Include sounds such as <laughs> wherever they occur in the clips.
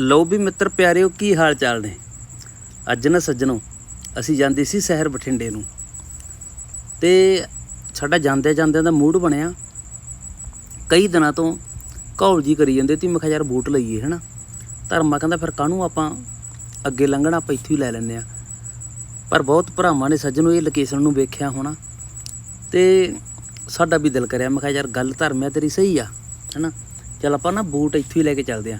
ਲਓ ਵੀ ਮਿੱਤਰ ਪਿਆਰਿਓ, ਕੀ ਹਾਲ ਚਾਲ ਨੇ? ਅੱਜ ਨਾ ਸੱਜਣੋ, ਅਸੀਂ ਜਾਂਦੇ ਸੀ ਸ਼ਹਿਰ ਬਠਿੰਡੇ ਨੂੰ। ਤੇ ਸਾਡਾ ਜਾਂਦੇ ਜਾਂਦੇ ਦਾ ਮੂਡ ਬਣਿਆ। ਕਈ ਦਿਨਾਂ ਤੋਂ ਘੌਲ ਜੀ ਕਰੀ ਜਾਂਦੇ ਤੀ ਮੈਂ ਕਿਹਾ ਯਾਰ ਬੂਟ ਲਈਏ, ਹਨਾ? ਧਰਮਾ ਕਹਿੰਦਾ, ਫਿਰ ਕਾਹਨੂੰ ਆਪਾਂ ਅੱਗੇ ਲੰਘਣਾ, ਆਪਾਂ ਇੱਥੋਂ ਹੀ ਲੈ ਲੈਂਦੇ ਆ ਪਰ ਬਹੁਤ ਭਰਾਵਾਂ ਨੇ ਸੱਜਣੋ ਇਹ ਲੋਕੇਸ਼ਨ ਨੂੰ ਵੇਖਿਆ ਹੋਣਾ। ਤੇ ਸਾਡਾ ਵੀ ਦਿਲ ਕਰਿਆ, ਮੈਂ ਕਿਹਾ ਯਾਰ ਗੱਲ ਧਰਮ ਹੈ ਤੇਰੀ ਸਹੀ ਆ, ਹਨਾ? ਚਲ ਆਪਾਂ ਨਾ ਬੂਟ ਇੱਥੋਂ ਹੀ ਲੈ ਕੇ ਚੱਲਦੇ ਆ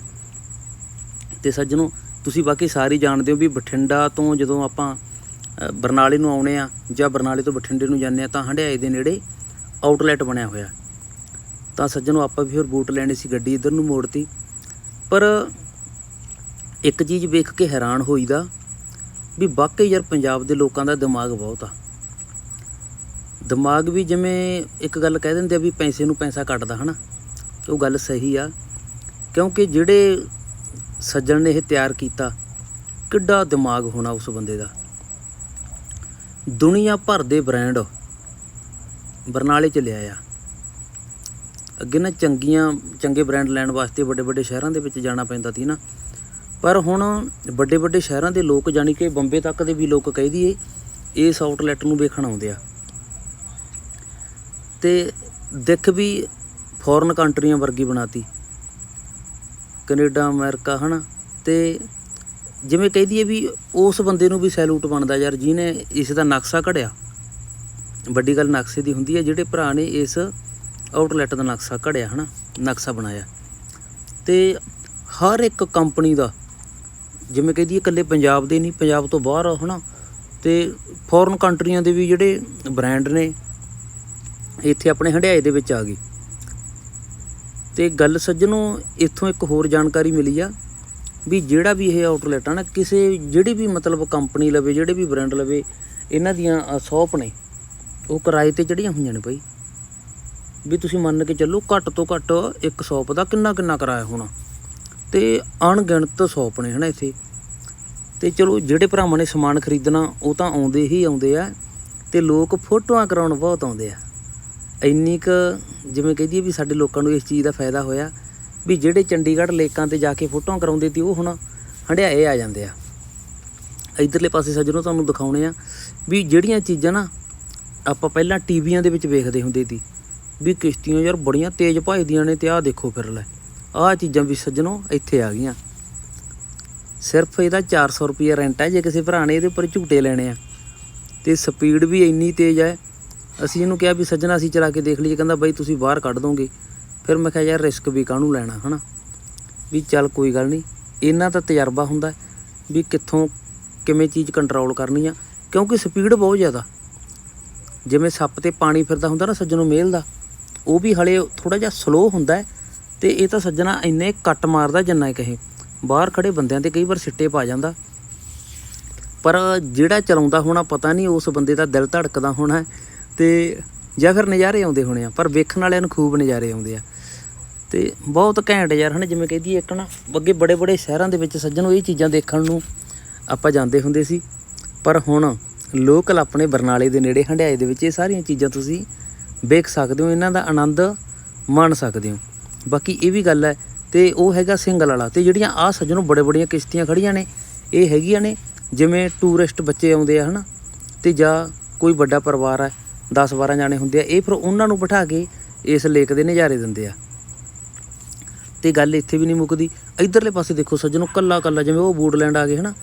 ਤੇ ਸੱਜਣੋ ਤੁਸੀਂ ਬਾਕੀ ਸਾਰੇ ਜਾਣਦੇ ਹੋ ਵੀ ਬਠਿੰਡਾ ਤੋਂ ਜਦੋਂ ਆਪਾਂ ਬਰਨਾਲੇ ਨੂੰ ਆਉਣੇ ਆ ਜਾਂ ਬਰਨਾਲੇ ਤੋਂ ਬਠਿੰਡੇ ਨੂੰ ਜਾਂਦੇ ਆ ਤਾਂ ਹੰਡਿਆਏ ਦੇ ਨੇੜੇ ਆਊਟਲੈਟ ਬਣਿਆ ਹੋਇਆ। ਤਾਂ ਸੱਜਣੋ ਆਪਾਂ ਵੀ ਫਿਰ ਬੂਟ ਲੈਣੇ ਸੀ, ਗੱਡੀ ਇਧਰ ਨੂੰ ਮੋੜਤੀ। ਪਰ ਇੱਕ ਚੀਜ਼ ਵੇਖ ਕੇ ਹੈਰਾਨ ਹੋਈਦਾ ਵੀ ਵਾਕਈ ਯਾਰ ਪੰਜਾਬ ਦੇ ਲੋਕਾਂ ਦਾ ਦਿਮਾਗ ਬਹੁਤ ਆ। ਦਿਮਾਗ ਵੀ ਜਿਵੇਂ ਇੱਕ ਗੱਲ ਕਹਿ ਦਿੰਦੇ ਆ ਵੀ ਪੈਸੇ ਨੂੰ ਪੈਸਾ ਕੱਟਦਾ, ਹਨਾ? ਉਹ ਗੱਲ ਸਹੀ ਆ। ਕਿਉਂਕਿ ਜਿਹੜੇ ਸੱਜਣ ਨੇ ਇਹ ਤਿਆਰ ਕੀਤਾ। ਕਿੱਡਾ ਦਿਮਾਗ ਹੋਣਾ ਉਸ ਬੰਦੇ ਦਾ। ਦੁਨੀਆ ਭਰ ਦੇ ਬ੍ਰਾਂਡ ਬਰਨਾਲੇ ਚ ਲਿਆ ਆ ਅੱਗੇ ਨਾ ਚੰਗੀਆਂ, ਚੰਗੇ ਬ੍ਰਾਂਡ ਲੈਣ ਵਾਸਤੇ ਵੱਡੇ ਵੱਡੇ ਸ਼ਹਿਰਾਂ ਦੇ ਵਿੱਚ ਜਾਣਾ ਪੈਂਦਾ ਸੀ ਨਾ। ਪਰ ਹੁਣ ਵੱਡੇ ਵੱਡੇ ਸ਼ਹਿਰਾਂ ਦੇ ਲੋਕ ਜਾਣੀ ਕਿ ਬੰਬੇ ਤੱਕ ਦੇ ਵੀ ਲੋਕ ਕਹਿ ਦਈਏ ਇਸ ਆਊਟਲੈਟ ਨੂੰ ਵੇਖਣ ਆਉਂਦੇ ਆ। ਤੇ ਦਿੱਖ ਵੀ ਫੋਰਨ ਕੰਟਰੀਆਂ ਵਰਗੀ ਬਣਾਤੀ। ਕੈਨੇਡਾ, ਅਮਰੀਕਾ, ਹਨਾ? ਤੇ ਜਿਵੇਂ ਕਹਿ ਦਈਏ ਵੀ ਉਸ ਬੰਦੇ ਨੂੰ ਵੀ ਸੈਲੂਟ ਬਣਦਾ ਯਾਰ, ਜਿਹਨੇ ਇਸ ਦਾ ਨਕਸ਼ਾ ਘੜਿਆ ਵੱਡੀ ਗੱਲ ਨਕਸ਼ੇ ਦੀ ਹੁੰਦੀ ਹੈ, ਜਿਹੜੇ ਭਰਾ ਨੇ ਇਸ ਆਊਟਲੈਟ ਦਾ ਨਕਸ਼ਾ ਘੜਿਆ ਹਨਾ? ਨਕਸ਼ਾ ਬਣਾਇਆ। ਤੇ ਹਰ ਇੱਕ ਕੰਪਨੀ ਦਾ, ਜਿਵੇਂ ਕਹਿ ਦਈਏ ਇਕੱਲੇ ਪੰਜਾਬ ਦੇ ਨਹੀਂ, ਪੰਜਾਬ ਤੋਂ ਬਾਹਰ, ਹਨਾ? ਤੇ ਫੋਰਨ ਕੰਟਰੀਆਂ ਦੇ ਵੀ ਜਿਹੜੇ ਬ੍ਰਾਂਡ ਨੇ, ਇੱਥੇ ਆਪਣੇ ਹੰਡਿਆਏ ਦੇ ਵਿੱਚ ਆ ਗਏ। ਤੇ ਗੱਲ ਸੱਜਣੋ ਇੱਥੋਂ ਇੱਕ ਹੋਰ ਜਾਣਕਾਰੀ ਮਿਲੀ ਆ ਵੀ ਜਿਹੜਾ ਵੀ ਇਹ ਆਊਟਲੈਟ ਆ ਨਾ, ਕਿਸੇ ਜਿਹੜੀ ਵੀ ਮਤਲਬ ਕੰਪਨੀ ਲਵੇ, ਜਿਹੜੇ ਵੀ ਬ੍ਰਾਂਡ ਲਵੇ, ਇਹਨਾਂ ਦੀਆਂ ਸ਼ੌਪ ਨੇ, ਉਹ ਕਿਰਾਏ ਤੇ ਚੜੀਆਂ ਹੋਈਆਂ ਨੇ ਭਾਈ ਵੀ ਤੁਸੀਂ ਮੰਨ ਕੇ ਚੱਲੋ ਘੱਟ ਤੋਂ ਘੱਟ ਇੱਕ ਸ਼ੌਪ ਦਾ ਕਿੰਨਾ ਕਿੰਨਾ ਕਿਰਾਇਆ ਹੋਣਾ। ਤੇ ਅਣਗਿਣਤ ਸ਼ੌਪ ਨੇ ਹਨਾ ਇੱਥੇ। ਤੇ ਚਲੋ ਜਿਹੜੇ ਭਰਾਵਾਂ ਨੇ ਸਮਾਨ ਖਰੀਦਣਾ, ਉਹ ਤਾਂ ਆਉਂਦੇ ਹੀ ਆਉਂਦੇ ਆ ਤੇ ਲੋਕ ਫੋਟੋਆਂ ਕਰਾਉਣ ਬਹੁਤ ਆਉਂਦੇ ਆ। ਇੰਨੀ ਕੁ ਜਿਵੇਂ ਕਹਦੀ ਵੀ ਸਾਡੇ ਲੋਕਾਂ ਨੂੰ ਇਸ ਚੀਜ਼ ਦਾ ਫਾਇਦਾ ਹੋਇਆ ਵੀ ਜਿਹੜੇ ਚੰਡੀਗੜ੍ਹ ਲੇਕਾਂ ਤੇ ਜਾ ਕੇ ਫੋਟੋਆਂ ਕਰਾਉਂਦੇ ਸੀ ਉਹ ਹੁਣ ਹੰਡਿਆਏ ਆ ਜਾਂਦੇ ਆ। ਇਧਰਲੇ ਪਾਸੇ ਸੱਜਣੋਂ ਤੁਹਾਨੂੰ ਦਿਖਾਉਣੇ ਆ ਵੀ ਜਿਹੜੀਆਂ ਚੀਜ਼ਾਂ ਨਾ ਆਪਾਂ ਪਹਿਲਾਂ ਟੀਵੀਆਂ ਦੇ ਵਿੱਚ ਵੇਖਦੇ ਹੁੰਦੇ ਸੀ ਵੀ ਕਿਸ਼ਤੀਆਂ ਯਾਰ ਬੜੀਆਂ ਤੇਜ਼ ਭਜਦੀਆਂ ਨੇ ਤੇ ਆਹ ਦੇਖੋ ਫਿਰ ਲੈ, ਆਹ ਚੀਜ਼ਾਂ ਵੀ ਸੱਜਣੋਂ ਇੱਥੇ ਆ ਗਈਆਂ। ਸਿਰਫ ਇਹਦਾ 400 ਰੁਪਏ ਰੈਂਟ ਹੈ ਜੇ ਕਿਸੇ ਭਰਾ ਨੇ ਇਹਦੇ ਉੱਪਰ ਝੂਟੇ ਲੈਣੇ ਆ। ਤੇ ਸਪੀਡ ਵੀ ਇੰਨੀ ਤੇਜ਼ ਹੈ ਅਸੀਂ ਇਹਨੂੰ ਕਿਹਾ ਵੀ ਸੱਜਣਾ ਅਸੀਂ ਚਲਾ ਕੇ ਦੇਖ ਲਈਏ, ਕਹਿੰਦਾ ਬਾਈ ਤੁਸੀਂ ਬਾਹਰ ਕੱਢ ਦੋਗੇ। ਫਿਰ ਮੈਂ ਕਿਹਾ ਯਾਰ ਰਿਸਕ ਵੀ ਕਾਹਨੂੰ ਲੈਣਾ, ਹਨਾ? ਵੀ ਚੱਲ ਕੋਈ ਗੱਲ ਨਹੀਂ ਇਹਨਾਂ ਦਾ ਤਜਰਬਾ ਹੁੰਦਾ ਵੀ ਕਿੱਥੋਂ ਕਿਵੇਂ ਚੀਜ਼ ਕੰਟਰੋਲ ਕਰਨੀ ਆ, ਕਿਉਂਕਿ ਸਪੀਡ ਬਹੁਤ ਜ਼ਿਆਦਾ। ਜਿਵੇਂ ਸੱਪ ਤੇ ਪਾਣੀ ਫਿਰਦਾ ਹੁੰਦਾ ਨਾ ਸੱਜਣੋਂ ਮੇਲ ਦਾ, ਉਹ ਵੀ ਹਲੇ ਥੋੜਾ ਜਿਹਾ ਸਲੋ ਹੁੰਦਾ ਹੈ ਤੇ ਇਹ ਤਾਂ ਸੱਜਣਾ ਇੰਨੇ ਕੱਟ ਮਾਰਦਾ ਜਿੰਨਾ ਕਹੇ। ਬਾਹਰ ਖੜੇ ਬੰਦਿਆਂ ਤੇ ਕਈ ਵਾਰ ਸਿੱਟੇ ਪਾ ਜਾਂਦਾ। ਪਰ ਜਿਹੜਾ ਚਲਾਉਂਦਾ ਹੋਣਾ ਪਤਾ ਨਹੀਂ, ਉਸ ਬੰਦੇ ਦਾ ਦਿਲ ਧੜਕਦਾ ਹੋਣਾ ਤੇ ਜਾਂ ਫਿਰ ਨਜ਼ਾਰੇ ਆਉਂਦੇ ਹੋਣੇ ਆ, ਪਰ ਵੇਖਣ ਵਾਲਿਆਂ ਨੂੰ ਖੂਬ ਨਜ਼ਾਰੇ ਆਉਂਦੇ ਆ। ਤੇ ਬਹੁਤ ਘੈਂਟ ਯਾਰ, ਹਨ, ਜਿਵੇਂ ਕਹਦੀ ਇੱਕ ਨਾ, ਅੱਗੇ ਬੜੇ ਬੜੇ ਸ਼ਹਿਰਾਂ ਦੇ ਵਿੱਚ ਸੱਜਣ ਇਹ ਚੀਜ਼ਾਂ ਦੇਖਣ ਨੂੰ ਆਪਾਂ ਜਾਂਦੇ ਹੁੰਦੇ ਸੀ। ਪਰ ਹੁਣ ਲੋਕਲ ਆਪਣੇ ਬਰਨਾਲੇ ਦੇ ਨੇੜੇ ਹੰਡਿਆਏ ਦੇ ਵਿੱਚ ਇਹ ਸਾਰੀਆਂ ਚੀਜ਼ਾਂ ਤੁਸੀਂ ਵੇਖ ਸਕਦੇ ਹੋ, ਇਹਨਾਂ ਦਾ ਆਨੰਦ ਮਾਣ ਸਕਦੇ ਹੋ। ਬਾਕੀ ਇਹ ਵੀ ਗੱਲ ਹੈ, ਤੇ ਉਹ ਹੈਗਾ ਸਿੰਗਲ ਵਾਲਾ, ਤੇ ਜਿਹੜੀਆਂ ਆ ਸੱਜਣੋਂ ਬੜੇ ਬੜੀਆਂ ਕਿਸ਼ਤੀਆਂ ਖੜੀਆਂ ਨੇ, ਇਹ ਹੈਗੀਆਂ ਨੇ, ਜਿਵੇਂ ਟੂਰਿਸਟ ਬੱਚੇ ਆਉਂਦੇ ਆ, ਹਨਾ, ਤੇ ਜਾਂ ਕੋਈ ਵੱਡਾ ਪਰਿਵਾਰ ਹੈ 10 12 ਜਾਣੇ ਹੁੰਦੇ ਆ, ਇਹ ਫਿਰ ਉਹਨਾਂ ਨੂੰ ਬਿਠਾ ਕੇ ਇਸ ਲੇਕ ਦੇ ਨਜ਼ਾਰੇ ਦਿੰਦੇ ਆ। ਤੇ ਗੱਲ ਇੱਥੇ ਵੀ ਨਹੀਂ ਮੁੱਕਦੀ। ਇਧਰਲੇ ਪਾਸੇ ਦੇਖੋ ਸੱਜਣੋ ਕੱਲਾ ਕੱਲਾ ਜਿਵੇਂ ਉਹ ਵੁੱਡਲੈਂਡ ਆ ਗਏ, ਹਨਾ?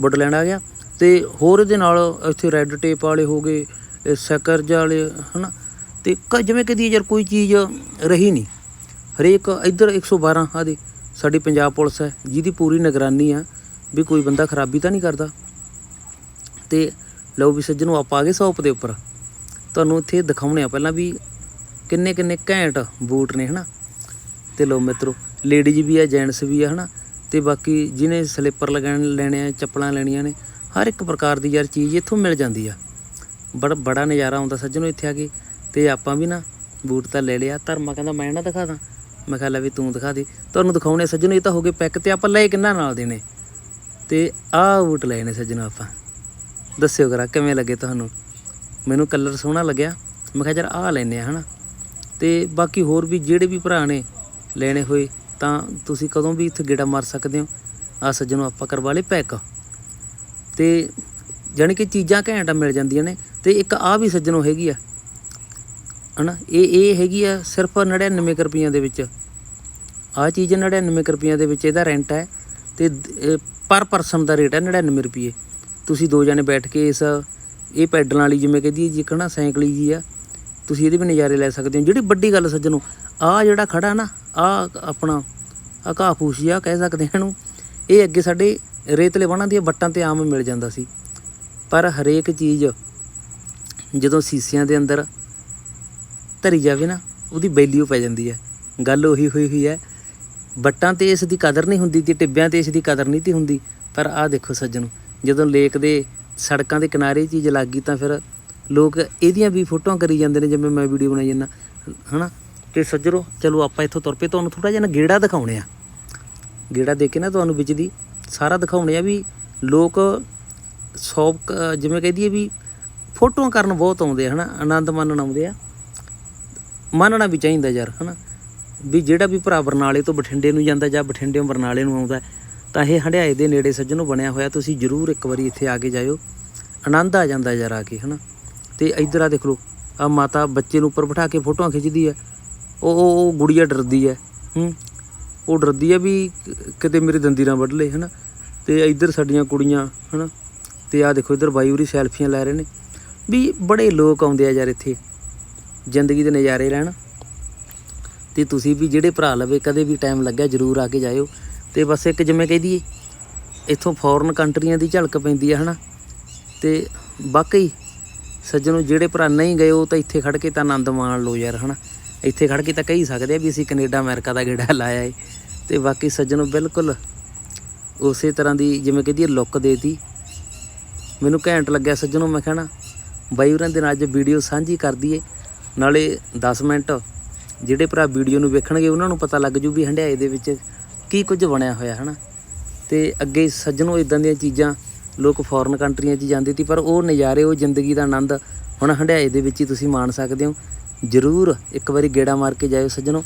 ਵੁੱਡਲੈਂਡ ਆ ਗਿਆ। ਤੇ ਹੋਰ ਇਹਦੇ ਨਾਲ ਇੱਥੇ ਰੈੱਡ ਟੇਪ ਵਾਲੇ ਹੋ ਗਏ, ਇਹ ਸਕਰਜ ਵਾਲੇ, ਹਨਾ? ਤੇ ਕ- ਜਿਵੇਂ ਕਦੀ ਯਾਰ ਕੋਈ ਚੀਜ਼ ਰਹੀ ਨਹੀਂ। ਹਰੇਕ ਇੱਧਰ 112 ਆ ਦੇ ਸਾਡੀ ਪੰਜਾਬ ਪੁਲਿਸ ਹੈ, ਜਿਹਦੀ ਪੂਰੀ ਨਿਗਰਾਨੀ ਆ ਵੀ ਕੋਈ ਬੰਦਾ ਖਰਾਬੀ ਤਾਂ ਨਹੀਂ ਕਰਦਾ। ਤੇ ਲਓ ਵੀ ਸੱਜਣੋ ਆਪਾਂ ਆ ਗਏ ਸ਼ੌਪ ਦੇ ਉੱਪਰ। ਤੁਹਾਨੂੰ ਇੱਥੇ ਦਿਖਾਉਣੇ ਆ ਪਹਿਲਾਂ ਵੀ ਕਿੰਨੇ ਕਿੰਨੇ ਘੈਂਟ ਬੂਟ ਨੇ, ਹਨਾ? ਤੇ ਲਓ ਮਿੱਤਰੋ ਲੇਡੀਜ਼ ਵੀ ਆ ਜੈਂਟਸ ਵੀ ਆ, ਹਨਾ? ਤੇ ਬਾਕੀ ਜਿਹਨੇ ਸਲੀਪਰ ਲਗਾਣ ਲੈਣੇ ਆ, ਚੱਪਲਾਂ ਲੈਣੀਆਂ ਨੇ, ਹਰ ਇੱਕ ਪ੍ਰਕਾਰ ਦੀ ਯਾਰ ਚੀਜ਼ ਇੱਥੋਂ ਮਿਲ ਜਾਂਦੀ ਆ। ਬੜਾ ਬੜਾ ਨਜ਼ਾਰਾ ਆਉਂਦਾ ਸੱਜਣੋ ਇੱਥੇ ਆ ਕੇ। ਤੇ ਆਪਾਂ ਵੀ ਨਾ ਬੂਟ ਤਾਂ ਲੈ ਲਿਆ। ਧਰਮਾ ਕਹਿੰਦਾ, ਮੈਂ ਨਾ ਦਿਖਾ ਦਾਂ। ਮੈਂ ਕਿਹਾ, ਲੈ ਵੀ ਤੂੰ ਦਿਖਾ ਦੇ। ਤੁਹਾਨੂੰ ਦਿਖਾਉਣੇ ਸੱਜਣੋ, ਇਹ ਤਾਂ ਹੋ ਗਏ ਪੈਕ ਤੇ ਆਪਾਂ ਲੈ ਕਿੰਨਾ ਨਾਲ ਦੇਣੇ ਤੇ ਆਹ ਬੂਟ ਲਏ ਨੇ ਸੱਜਣੋ ਆਪਾਂ। ਦੱਸਿਓ ਕਰਾ ਕਿਵੇਂ ਲੱਗੇ ਤੁਹਾਨੂੰ? ਮੈਨੂੰ ਕਲਰ ਸੋਹਣਾ ਲੱਗਿਆ। ਮੈਂ ਕਿਹਾ, ਯਾਰ, ਆਹ ਲੈਨੇ ਆ, ਹਨਾ? ਤੇ ਬਾਕੀ ਹੋਰ ਵੀ ਜਿਹੜੇ ਵੀ ਭਰਾ ਨੇ ਲੈਣੇ ਹੋਏ, ਤਾਂ ਤੁਸੀਂ ਕਦੋਂ ਵੀ ਇੱਥੇ ਗੇੜਾ ਮਾਰ ਸਕਦੇ ਹੋ। ਆ ਸੱਜਣੋ, ਆਪਾਂ ਕਰਵਾ ਲਏ ਪੈਕ। ਤੇ ਜਾਣੀ ਕਿ ਚੀਜ਼ਾਂ ਘੈਂਟ ਮਿਲ ਜਾਂਦੀਆਂ ਨੇ। ਤੇ ਇੱਕ ਆ ਵੀ ਸੱਜਣੋ ਹੈਗੀ ਆ, ਹਨਾ? ਇਹ ਇਹ ਹੈਗੀ ਆ ਸਿਰਫ 99 ਕੁ ਰੁਪਈਆਂ ਦੇ ਵਿੱਚ। ਆ ਚੀਜ਼ 99 ਕੁ ਰੁਪਈਆਂ ਦੇ ਵਿੱਚ, ਇਹਦਾ ਰੈਂਟ ਹੈ ਤੇ ਪਰ ਪਰਸਨ ਦਾ ਰੇਟ ਹੈ 99 ਰੁਪਏ ਤੁਸੀਂ ਦੋ ਜਣੇ ਬੈਠ ਕੇ ਇਸ ਇਹ ਪੈਡਲਾਂ ਵਾਲੀ ਜਿਵੇਂ ਕਹਦੀ ਜੀ ਕਹਣਾ ਸਾਈਕਲੀ ਜੀ ਆ, ਤੁਸੀਂ ਇਹਦੇ ਵੀ ਨਜ਼ਾਰੇ ਲੈ ਸਕਦੇ ਹੋ। ਜਿਹੜੀ ਵੱਡੀ ਗੱਲ ਸੱਜਣੋ ਆ ਜਿਹੜਾ ਖੜਾ ਨਾ, ਆ ਆਪਣਾ, ਆ ਘਾਹ ਫੂਸੀ ਆ ਕਹਿ ਸਕਦੇ ਹਾਂ ਇਹਨੂੰ, ਇਹ ਅੱਗੇ ਸਾਡੇ ਰੇਤਲੇ ਵਾਹਣਾਂ ਦੀਆਂ ਵੱਟਾਂ ਤੇ ਆਮ ਮਿਲ ਜਾਂਦਾ ਸੀ। ਪਰ ਹਰੇਕ ਚੀਜ਼ ਜਦੋਂ ਸੀਸਿਆਂ ਦੇ ਅੰਦਰ ਧਰੀ ਜਾਵੇ ਨਾ, ਉਹਦੀ ਵੈਲਿਊ ਪੈ ਜਾਂਦੀ ਹੈ। ਗੱਲ ਉਹੀ ਹੋਈ ਹੋਈ ਹੈ, ਵੱਟਾਂ ਤੇ ਇਸ ਦੀ ਕਦਰ ਨਹੀਂ ਹੁੰਦੀ ਤੇ ਟਿੱਬਿਆਂ ਤੇ ਇਸ ਦੀ ਕਦਰ ਨਹੀਂ ਤੀ ਹੁੰਦੀ। ਪਰ ਆਹ ਦੇਖੋ ਸੱਜਣ ਜਦੋਂ ਲੇਕ ਦੇ ਸੜਕਾਂ ਦੇ ਕਿਨਾਰੇ ਇਹ ਚੀਜ਼ ਲੱਗ ਗਈ ਤਾਂ ਫਿਰ ਲੋਕ ਇਹਦੀਆਂ ਵੀ ਫੋਟੋਆਂ ਕਰੀ ਜਾਂਦੇ ਨੇ ਜਿਵੇਂ ਮੈਂ ਵੀਡੀਓ ਬਣਾਈ ਜਾਂਦਾ। ਹਨਾ? ਤੇ ਸੱਜਰੋ ਚਲੋ ਆਪਾਂ ਇੱਥੋਂ ਤੁਰ ਪਏ, ਤੁਹਾਨੂੰ ਥੋੜਾ ਜਿਹਾ ਨਾ ਗੇੜਾ ਦਿਖਾਉਣੇ ਆ। ਗੇੜਾ ਦੇ ਕੇ ਨਾ ਤੁਹਾਨੂੰ ਵਿੱਚ ਦੀ ਸਾਰਾ ਦਿਖਾਉਣੇ ਆ ਵੀ ਲੋਕ ਸੌਪ ਜਿਵੇਂ ਕਹਿ ਦਈਏ ਵੀ ਫੋਟੋਆਂ ਕਰਨ ਬਹੁਤ ਆਉਂਦੇ ਆ, ਹਨਾ? ਆਨੰਦ ਮਾਣਨ ਆਉਂਦੇ ਆ। ਮੰਨਣਾ ਵੀ ਚਾਹੀਦਾ ਯਾਰ, ਹਨਾ? ਵੀ ਜਿਹੜਾ ਵੀ ਭਰਾ ਬਰਨਾਲੇ ਤੋਂ ਬਠਿੰਡੇ ਨੂੰ ਜਾਂਦਾ ਜਾਂ ਬਠਿੰਡੇੋਂ ਬਰਨਾਲੇ ਨੂੰ ਆਉਂਦਾ ਤਾਂ ਇਹ ਹੰਡਿਆਏ ਦੇ ਨੇੜੇ ਸੱਜਣੋਂ ਬਣਿਆ ਹੋਇਆ, ਤੁਸੀਂ ਜ਼ਰੂਰ ਇੱਕ ਵਾਰੀ ਇੱਥੇ ਆ ਕੇ ਜਾਇਓ। ਆਨੰਦ ਆ ਜਾਂਦਾ ਯਾਰ ਆ ਕੇ, ਹਨਾ? ਤੇ ਇੱਧਰ ਆ ਦੇਖ ਲਓ ਆ ਮਾਤਾ ਬੱਚੇ ਨੂੰ ਉੱਪਰ ਬਿਠਾ ਕੇ ਫੋਟੋਆਂ ਖਿੱਚਦੀ ਹੈ। ਉਹ ਉਹ ਗੁੜੀਆ ਡਰਦੀ ਹੈ, ਹੂੰ? ਉਹ ਡਰਦੀ ਹੈ ਵੀ ਕ- ਕਿਤੇ ਮੇਰੇ ਦੰਦੀ ਨਾ ਵੱਢ ਲੇ, ਹਨਾ? ਤੇ ਇੱਧਰ ਸਾਡੀਆਂ ਕੁੜੀਆਂ, ਹਨਾ? ਤੇ ਆ ਦੇਖੋ, ਇੱਧਰ ਬਾਈ ਉਰੀ ਸੈਲਫੀਆਂ ਲੈ ਰਹੇ ਨੇ। ਵੀ ਬੜੇ ਲੋਕ ਆਉਂਦੇ ਆ ਯਾਰ ਇੱਥੇ, ਜ਼ਿੰਦਗੀ ਦੇ ਨਜ਼ਾਰੇ ਲੈਣ ਤੇ ਤੁਸੀਂ ਵੀ ਜਿਹੜੇ ਭਰਾ ਲਵੇ, ਕਦੇ ਵੀ ਟਾਈਮ ਲੱਗਿਆ ਜਰੂਰ ਆ ਕੇ ਜਾਇਓ। ਤੇ ਬਸ ਇੱਕ ਜਿਵੇਂ ਕਹਿ ਦਈਏ, ਇੱਥੋਂ ਫੋਰਨ ਕੰਟਰੀਆਂ ਦੀ ਝਲਕ ਪੈਂਦੀ ਹੈ ਹਨਾ? ਤੇ ਵਾਕਈ ਸੱਜਣੋ, ਜਿਹੜੇ ਭਰਾ ਨਹੀਂ ਗਏ, ਉਹ ਤਾਂ ਇੱਥੇ ਖੜ ਕੇ ਤਾਂ ਆਨੰਦ ਮਾਣ ਲਓ ਯਾਰ, ਹਨਾ? ਇੱਥੇ ਖੜ ਕੇ ਤਾਂ ਕਹੀ ਸਕਦੇ ਆ ਵੀ ਅਸੀਂ ਕੈਨੇਡਾ, ਅਮਰੀਕਾ ਦਾ ਗੇੜਾ <laughs> ਲਾਇਆ ਏ। ਤੇ ਬਾਕੀ ਸੱਜਣੋ, ਬਿਲਕੁਲ ਉਸੇ ਤਰ੍ਹਾਂ ਦੀ ਜਿਵੇਂ ਕਹਦੀ ਲੁੱਕ ਦੇਤੀ। ਮੈਨੂੰ ਘੈਂਟ ਲੱਗਿਆ ਸੱਜਣੋ, ਮੈਂ ਕਹਿਣਾ ਬਾਈ ਹੋਰਾਂ ਦੇ ਨਾਲ ਅੱਜ ਵੀਡੀਓ ਸਾਂਝੀ ਕਰ ਦਈਏ। ਨਾਲੇ 10 ਮਿੰਟ, ਜਿਹੜੇ ਭਰਾ ਵੀਡੀਓ ਨੂੰ ਵੇਖਣਗੇ, ਉਹਨਾਂ ਨੂੰ ਪਤਾ ਲੱਗ ਜੂ ਵੀ ਹੰਡਿਆਏ ਦੇ ਵਿੱਚ ਕੀ ਕੁਝ ਬਣਿਆ ਹੋਇਆ, ਹਨਾ? ਤੇ ਅੱਗੇ ਸੱਜਣੋ ਇਦਾਂ ਦੀਆਂ ਚੀਜ਼ਾਂ, ਲੋਕ ਫੋਰਨ ਕੰਟਰੀਆਂ 'ਚ ਜਾਂਦੇ ਸੀ, ਪਰ ਉਹ ਨਜ਼ਾਰੇ, ਉਹ ਜ਼ਿੰਦਗੀ ਦਾ ਆਨੰਦ ਹੁਣ ਹੰਡਿਆਏ ਦੇ ਵਿੱਚ ਹੀ ਤੁਸੀਂ ਮਾਣ ਸਕਦੇ ਹੋ। ਜ਼ਰੂਰ ਇੱਕ ਵਾਰੀ ਗੇੜਾ ਮਾਰ ਕੇ ਜਾਇਓ ਸੱਜਣੋ।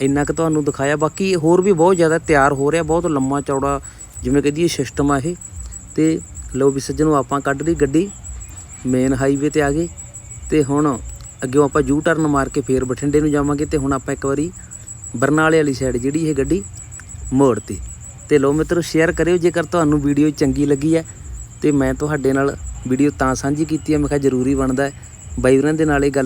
ਇੰਨਾ ਕੁ ਤੁਹਾਨੂੰ ਦਿਖਾਇਆ। ਬਾਕੀ ਹੋਰ ਵੀ ਬਹੁਤ ਜ਼ਿਆਦਾ ਤਿਆਰ ਹੋ ਰਿਹਾ, ਬਹੁਤ ਲੰਮਾ ਚੌੜਾ, ਜਿਵੇਂ ਕਹਦੀ ਸਿਸਟਮ ਆ ਇਹ। ਤੇ ਲੋ ਵੀ ਸੱਜਣੋ, ਆਪਾਂ ਕੱਢ ਲਈ ਗੱਡੀ ਮੇਨ ਹਾਈਵੇ ਤੇ ਆ ਗਏ। ਤੇ ਹੁਣ ਅੱਗੇ ਆਪਾਂ ਯੂ ਟਰਨ ਮਾਰ ਕੇ ਫੇਰ ਬਠਿੰਡੇ ਨੂੰ ਜਾਵਾਂਗੇ। ਤੇ ਹੁਣ ਆਪਾਂ ਇੱਕ ਵਾਰੀ ਬਰਨਾਲੇ ਵਾਲੀ ਸਾਈਡ ਜਿਹੜੀ ਇਹ ਗੱਡੀ ਮੋੜ ਤੇ। ਤੇ ਲੋ ਮਿੱਤਰੋ ਸ਼ੇਅਰ ਕਰਿਓ ਜੇਕਰ ਤੁਹਾਨੂੰ ਵੀਡੀਓ ਚੰਗੀ ਲੱਗੀ ਹੈ। ਤੇ ਮੈਂ ਤੁਹਾਡੇ ਨਾਲ ਵੀਡੀਓ ਤਾਂ ਸਾਂਝੀ ਕੀਤੀ ਹੈ, ਮੈਂ ਕਿਹਾ ਜ਼ਰੂਰੀ ਬਣਦਾ ਹੈ। ਬਾਈ ਹੋਰਾਂ ਦੇ ਨਾਲ ਇਹ ਗੱਲ